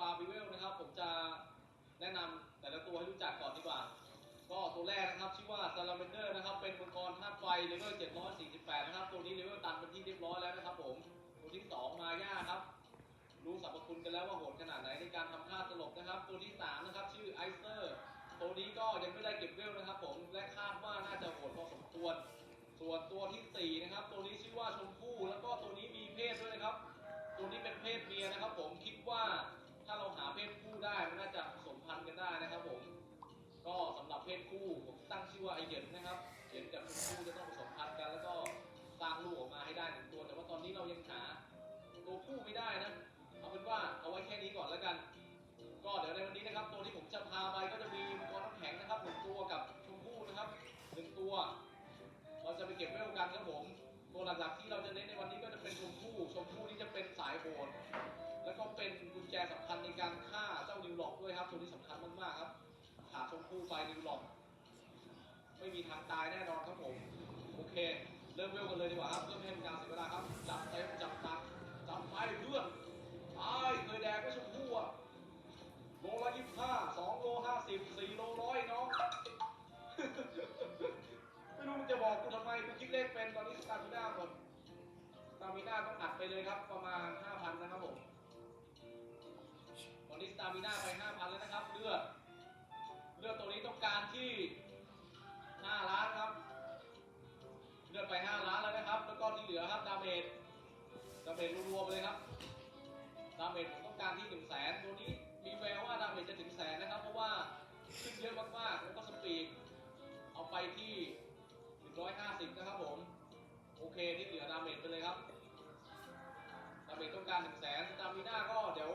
ก่อนที่เราจะปาไปเวลนะครับ ผมจะแนะนำแต่ละตัวให้รู้จักก่อนดีกว่า ก็ตัวแรกนะครับชื่อว่า Salamander นะครับ เป็นมังกรธาตุไฟเลเวล748 นะครับ ตัวนี้เลเวลตันเป็นที่เรียบร้อยแล้วนะครับ ผม ตัวที่สองมาย่าครับ รู้สรรพคุณกันแล้วว่าโหดขนาดไหนในการทำท่าตลกนะครับ ตัวที่สามนะครับ ชื่อไอเซอร์ ตัวนี้ก็ยังไม่ได้เก็บเวลนะครับ ผม และคาดว่าน่าจะโหดพอสมควร ส่วนตัวที่สี่นะครับ ตัวนี้ชื่อว่าชมพู่ แล้วก็ตัวนี้มีเพศด้วยนะครับ ตัวนี้เป็นเพศเมียนะครับ ผม คิดว่า ได้มันน่าจะผสมพันธุ์กันได้นะครับผม ก็สำหรับเพศคู่ผมตั้งชื่อว่าไอเหย็นนะครับเหย็นกับเพศคู่จะต้องผสม ตายแน่นอนครับผม โอเค เริ่มเวลกันเลยดีกว่าครับเพื่อไม่ให้เป็นการเสียเวลาครับ จับเต็มจับหนักจับไปเพื่อนตายเคยแดกไม่ชมพู่อะโลละยี่สิบห้าสองโลห้าสิบสี่โลร้อยน้องไม่รู้มึงจะบอกกูทำไมกูคิดเลขเป็นตอนนี้สตาร์มิน่าหมดสตาร์มิน่าต้องอัดไปเลยครับประมาณห้าพันนะครับผมตอนนี้สตาร์มิน่าไปห้าพันแล้วนะครับเลือดเลือดตัวนี้ต้องการที่ ห้าล้านครับ เลือดไปห้าล้านแล้วนะครับ แล้วก็ที่เหลือครับดาเมจดาเมจรวมๆไปเลยครับ ดาเมจผมต้องการที่หนึ่งแสนตัวนี้มีแววว่าดาเมจจะถึงแสนนะครับ เพราะว่าขึ้นเยอะมากๆ แล้วก็สปีดเอาไปที่ 150 นะครับผม โอเคที่เหลือดาเมจไปเลยครับ ดาเมจต้องการ1 0 0 0 0แสนตามีหน้าก็เดี๋ยว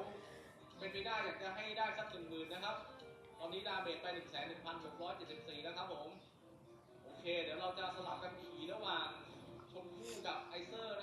เป็นไปได้อยากจะให้ได้สัก1 0,000นนะครับ ตอนนี้ดาเมจไป 1 1 6 7 4 นะครับผม เค เดี๋ยวเราจะสลับกันขี่ระหว่างชมพู่กับไอเซอร์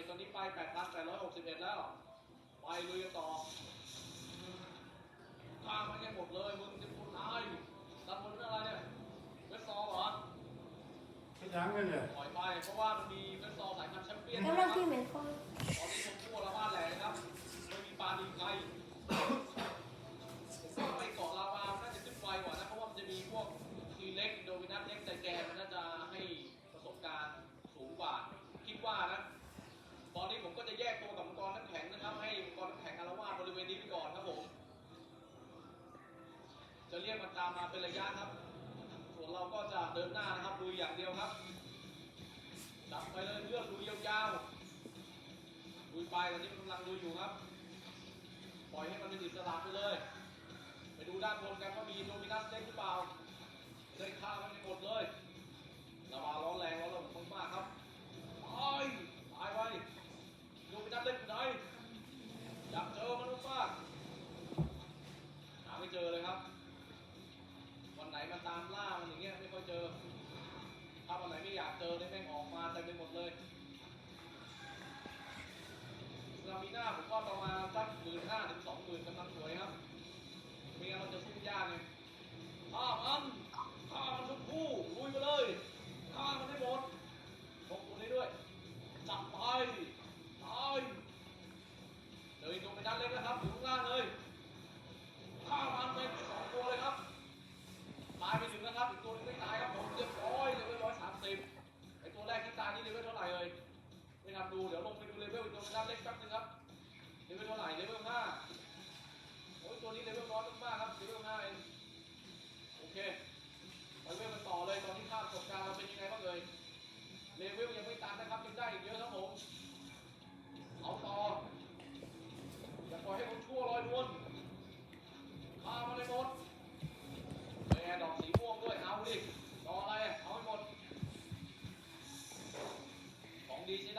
ดาเมจตอนนี้ไป8,861แล้ว ไปลุยกันต่อข้ามมันให้หมดเลยมึงจะพูดตายตัดบนอะไรเนี่ยเวสซอลเหรอไม่ยั้งเลยเนี่ยปล่อยไปเพราะว่ามันมีเวสซอลสายพันธุ์แชมเปี้ยน แล้วนะคเรารับที่เหมือนคน ยกมันตามมาเป็นระยะครับ ส่วนเราก็จะเดินหน้านะครับลุยอย่างเดียวครับจับไปเลยเลือกลุยาวๆลุยไปตอนนี้กำลังลุยอยู่ครับ ปล่อยให้มันเป็นอิสระไปเลย ไปดูด้านบนกันว่ามีโดมินัสเล็กหรือเปล่าได้ฆ่ามันให้หมดเลยระบาร้อนแรงร้อนระอุมากๆครับตายตายไปโดมินัสเล็กอยู่ไหนอยากเจอมันมากๆหาไม่เจอเลยครับ ตามล่ามันอย่างเงี้ยไม่ค่อยเจอถ้าวันไหนไม่อยากเจอเนี่ยแม่งออกมาเต็มไปหมดเลยสลามีหน้าผมว่าประมาณสักหมื่นห้าถึงสองหมื่นกำลังสวยครับไม่งั้นเราจะสู้ยากไงฆ่ามันฆ่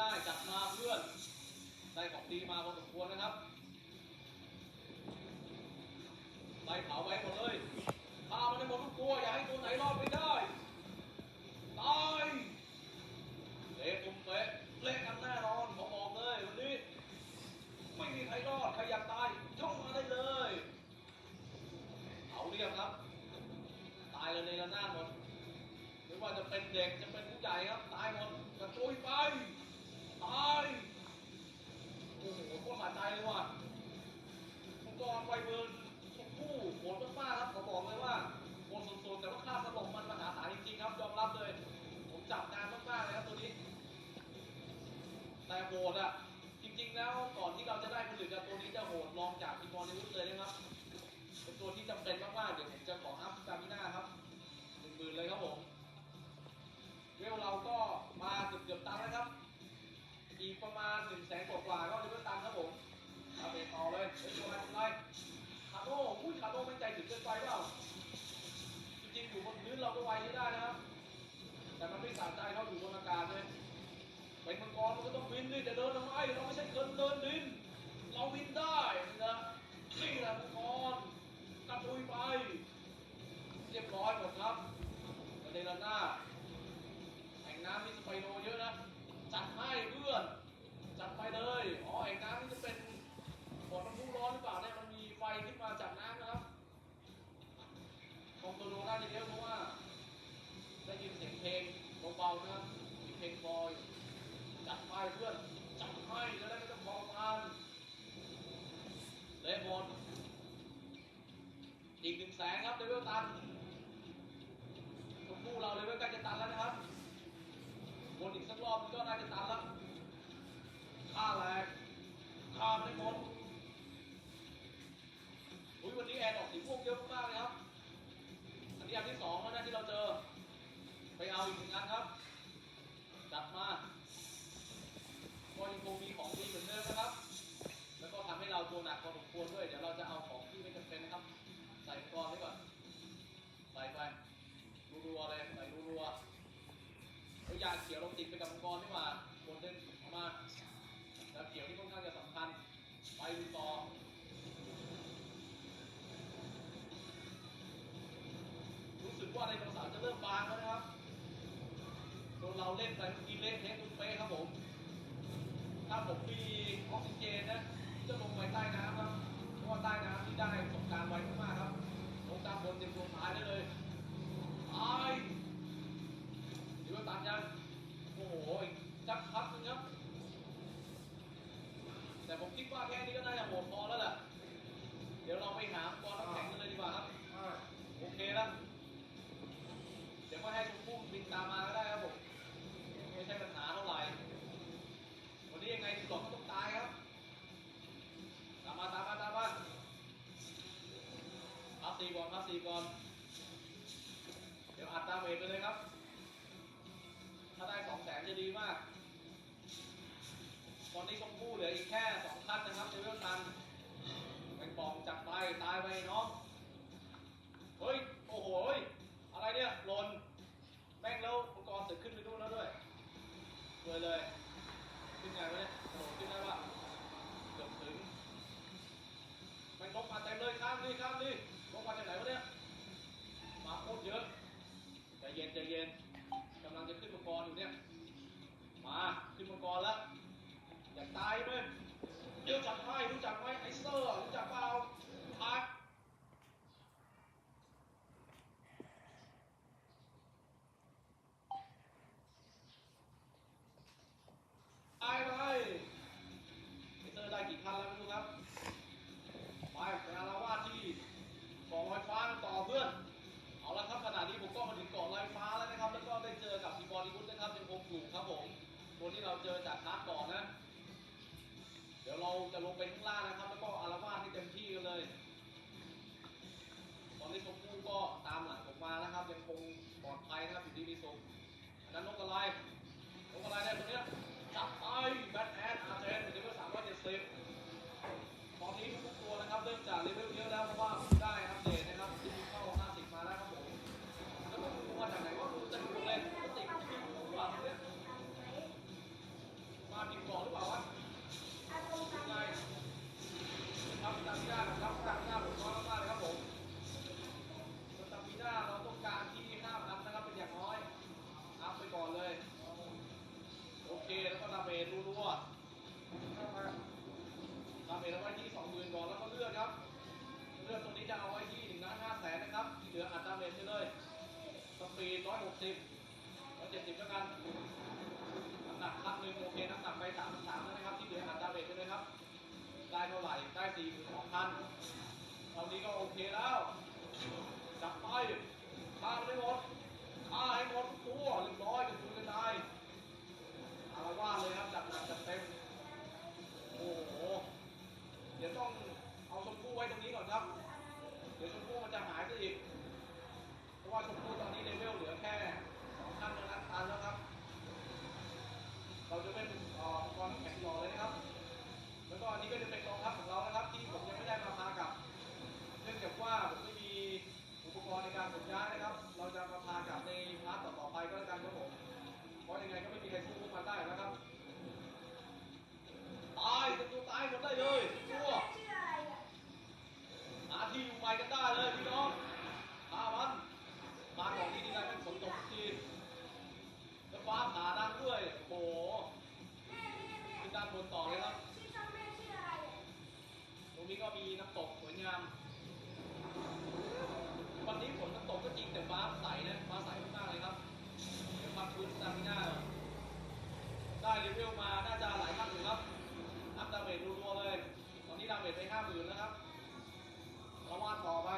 ได้จับมาเพื่อนได้ของดีมาพอสมควรนะครับไปเผาไว้หมดเลยพามันให้หมดทุกตัวอย่าให้ตัวไหนรอดไม่ ประมาณหนึ่งแสนกว่าๆก็เลเวลตันครับผมเอาไปต่อเลยเฮ้ยตัวอะไรตัวอะไรคาโน่อุ้ยคาโน่ไม่ใจถึงเกินไปเปล่าจริงๆอยู่บนพื้นเราก็ไวไม่ได้นะครับ แต่มันไม่สะใจเท่าอยู่บนอากาศเลยเป็นมังกรมันก็ต้องบินดิจะเดินทำไมเราไม่ใช่เดินเดินดิน เราบินได้นะนี่แหละมังกรกระตุยไป เรียบร้อยหมดครับประเด็นหน้าแห่งน้ำนี่สไปโนเยอะนะ จัดให้เพื่อน จัดไปเลย อ๋อแห่งน้ำนี่จะเป็นบ่อน้ำพุร้อนหรือเปล่าเนี่ยมันมีไฟขึ้นมาจากน้ำนะครับคงตัวโดน่าจะเยอะเพราะว่าได้ยินเสียงเพลงเบาๆนะครับมีเพลงบอยจัดไปเพื่อนจัดให้จะได้ไม่ต้องพอทานเลมอนอีกหนึ่งแสนครับเลเวลตันชมพู่เราเลเวลใกล้จะตันแล้วนะครับวนอีกสักรอบก็น่าจะตันแล้ว ค่าแรงค่าไม่หมดอุ้ยวันนี้แอร์ดอกสีม่วงเยอะมากๆเลยครับ อันนี้อันที่สองแล้วนะที่เราเจอ ไปเอาอีกหนึ่งอันครับ จัดมาก็ยังคงมีของดีเหมือนเดิมนะครับ แล้วก็ทำให้เราตัวหนักพอสมควรด้วย เดี๋ยวเราจะเอาของที่ไม่จำเป็นนะครับ ใส่ก่อนไว้ก่อน ใส่ไปรัวๆเลย ใส่รัวๆแล้วยาเขียวเราติดไปกับมังกรดีกว่าบนเด่นออกมา แล้วเขียวที่ค่อนข้างจะสำคัญ ไปดูต่อรู้สึกว่าไดโนเสาร์จะเริ่มบางแล้วนะครับโดนเราเล่นไปเมื่อกี้เละเทะตุ้มเป๊ะครับผม ถ้าผมมีออกซิเจนนะจะลงไปใต้น้ำครับ เพราะว่าใต้น้ำที่ได้ประสบการณ์ไวมากๆครับลงตามบนเต็มตัวตายได้เลยตายหรือว่าตันยังโอ้โหอีกสักพักนึงครับ แต่ผมคิดว่าแค่นี้ก็น่าจะโหดพอแล้วแหละเดี๋ยวเราไปหามังกรน้ำแข็งกันเลยดีกว่าครับ โอเคแล้วเดี๋ยวก็ให้ชมพู่บินตามมาก็ได้ครับผมไม่ใช่ปัญหาเท่าไหร่ วันนี้ยังไงหลอกก็ต้องตายครับ ตามมาตามมาตามมาพักสี่ก่อนพักสี่ก่อนเดี๋ยวอัดตามเวทไปเลยครับ ถ้าได้สองแสนจะดีมาก ตอนนี้ชมพู่เหลืออีกแค่สองขั้นนะครับเลเวลตันเป็นปองจับไปตายไปน้อง เฮ้ย โอ้โหเฮ้ยอะไรเนี่ยหล่นแม่งแล้วอุปกรณ์เสร็จขึ้นไปนู่นแล้วด้วยเลยเลย ขึ้นไงวะเนี่ยโอ้โหขึ้นได้ปะเกือบถึงแม่งลงมาเต็มเลยข้าม นี่ข้ามนี่ลงมาจากไหนวะเนี่ยมาโคตรเยอะใจเย็นใจเย็นกำลังจะขึ้นมังกรอยู่เนี่ย มาขึ้นมังกรแล้ว อย่าตายไหมเดี๋ยวจัดให้รู้จักไหมไอเซอร์รู้จักเปล่า ได้เท่าไหร่ ได้สี่หมื่นสองพันตอนนี้ก็โอเคแล้ว จับไปฆ่าให้หมดฆ่าให้หมดตัวเรียบร้อยจะคุณกันได้อาละวาสเลยครับจัดหนักจับเต็ม โอ้โห เดี๋ยวต้อง เลยชั่วหาที่อยู่ใหม่กันได้เลยพี่น้องมาวันมาของนี้ที่ไรเป็นฝนตกทีแล้วฟ้าผ่าดังด้วยโอ้โหขึ้นด้านบนต่อเลยครับตรงนี้ก็มีน้ำตกสวยงามวันนี้ฝนมันตกก็จริงแต่ฟ้าใสนะฟ้าใสมากๆเลยครับเดี๋ยวมาคุ้นตามที่หน้าได้เลเวมาน่าจะไหล ห้าหมื่นนะครับประวาทต่อไป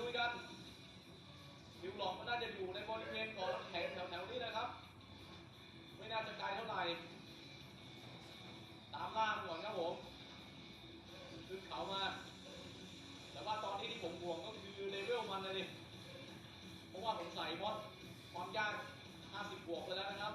ลุยกันนิวหลอกก็น่าจะอยู่ในบริเวณก่อนแขนแถวๆนี้นะครับ ไม่น่าจะไกลเท่าไหร่ ตามล่าก่อนครับผม ขึ้นเขามา แต่ว่าตอนนี้ที่ผมห่วงก็คือเลเวลมันเลยดิเพราะว่าผมใส่บอสความยาก 50 บวกไปแล้วนะครับ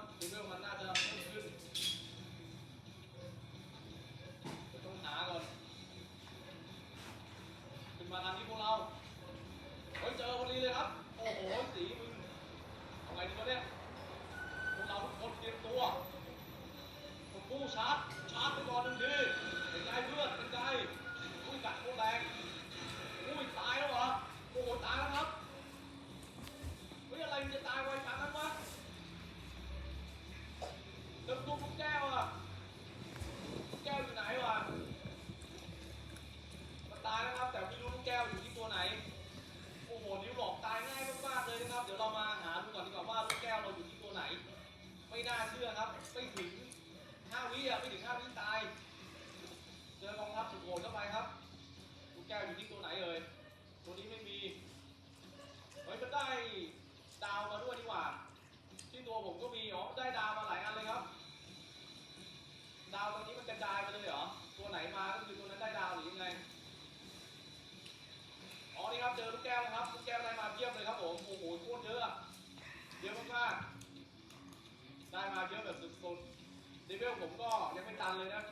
เวลผมก็ยังไม่ตันเลยนะ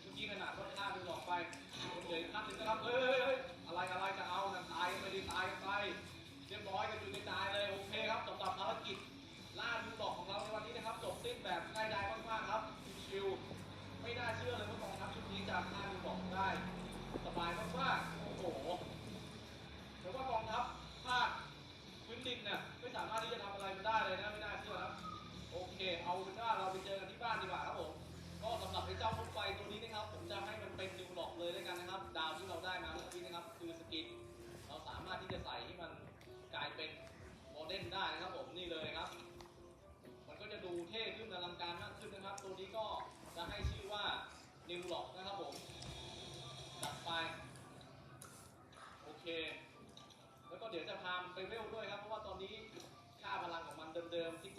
เมื่อกี้ขนาดรถข้าดูออกไปผมเลยนัดถึงก็รับเฮ้ยอะไรอะไรจะเอากันตายไม่ได้ตายกันไปเรียบร้อยกันอยู่ในตายเลยโอเคครับจำหรับภารกิจล่าดูดอกของเราในวันนี้นะครับจบสิ้นแบบง่ายดายมากๆครับชิวไม่น่าเชื่อเลยว่ากองทัพชุดนี้จะฆ่าดูดอกได้ สบายมากๆ นิวหลอกนะครับผมดัดไป โอเค แล้วก็เดี๋ยวจะพามไปเวลด้วยครับ เพราะว่าตอนนี้ค่าพลังของมันเดิมๆที่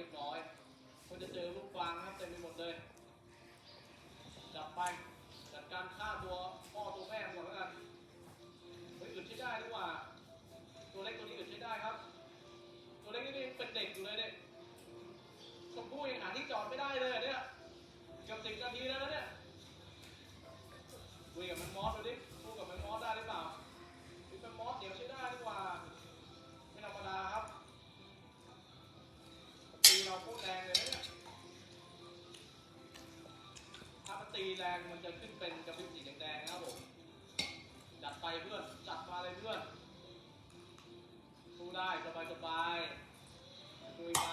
รียบร้อยคนจะเจอลูกฟางครับเต็มไปหมดเลย จับไปจัดการฆ่าตัวพ่อตัวแม่หมดแล้วกันไปอึดที่ได้ดีกว่าีแรงมันจะขึ้นเป็นกระพริบสีแดงๆนะผมจัดไปเพื่อนจัดมาเลยเพื่อนสู้ได้สบายสบายดูไป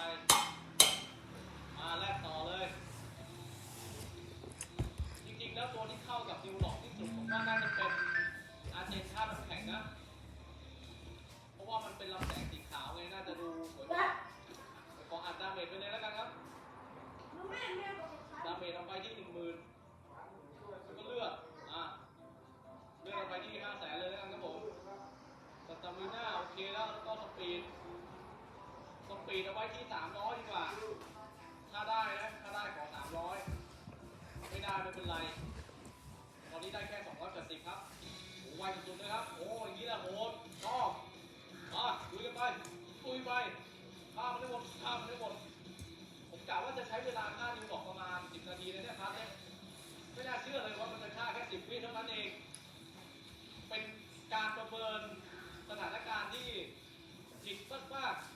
มาแลกต่อเลย Fique para.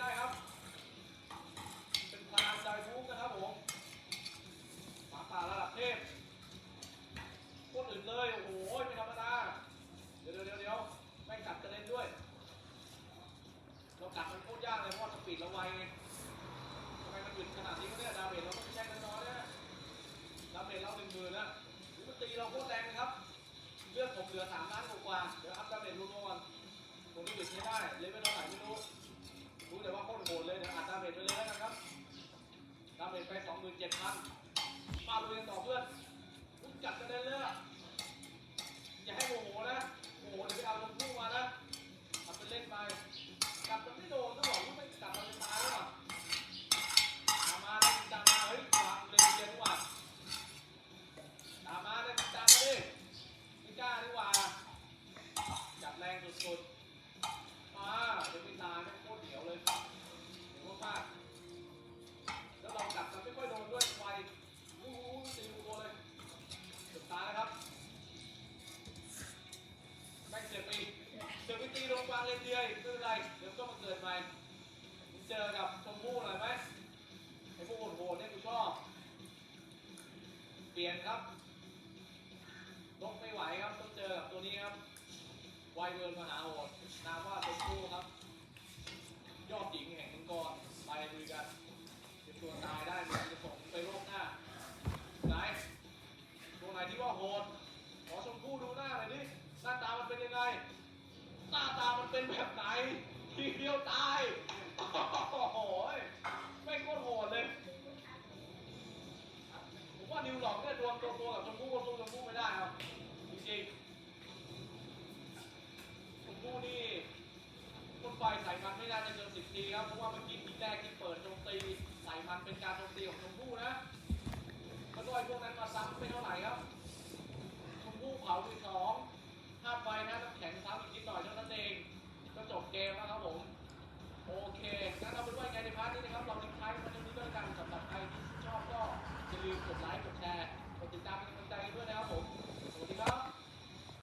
ได้ครับ เป็นพลังใจฟุกนะครับผมหมาป่าระดับเทพโคตรอื่นเลย โอ้โหไม่ธรรมดา เดี๋ยวเดี๋ยวเดี๋ยวแม่งกัดกระเด็นด้วย เรากัดมันโคตรยากเลยเพราะสปีดเราไวไงทำไมมันหยุดขนาดนี้ก็เนี่ยดาเมลเราก็ไม่ใช่น้อยๆนะดาเมลเราเนึ่มือนนะมันตีเราโคตรแรงครับ เลือดผมเหลือสามล้านกว่า เดี๋ยวอัพดาเมจรวนๆกันผมไม่หยุดไม่ได้ เลยไม่ต้องไหร่ไม่ เจ็ดพันมาเรียนต่อเพื่อน เป็นแบบไหนทีเดียวตาย โอ้โหไม่โคตรโหดเลยผมว่านิวหลอกเนี่ยดวงตัวตัวกับชมพู่คนตัวชมพู่ไม่ได้ครับจริงๆชมพู่นี่คนไฟใส่มันไม่ได้ในเกินสิบทีครับเพราะว่าเมื่อกี้ทีแรกที่เปิดโจมตีใส่มันเป็นการโจมตีของชมพู่นะมันลอยพวกนั้นมาซ้ำไม่เท่าไหร่ครับชมพู่เผาไปสองห้าไฟนะ เกมนะครับผม โอเคงั้นเราเป็นว่าไงในพาร์ทนี้นะครับเรา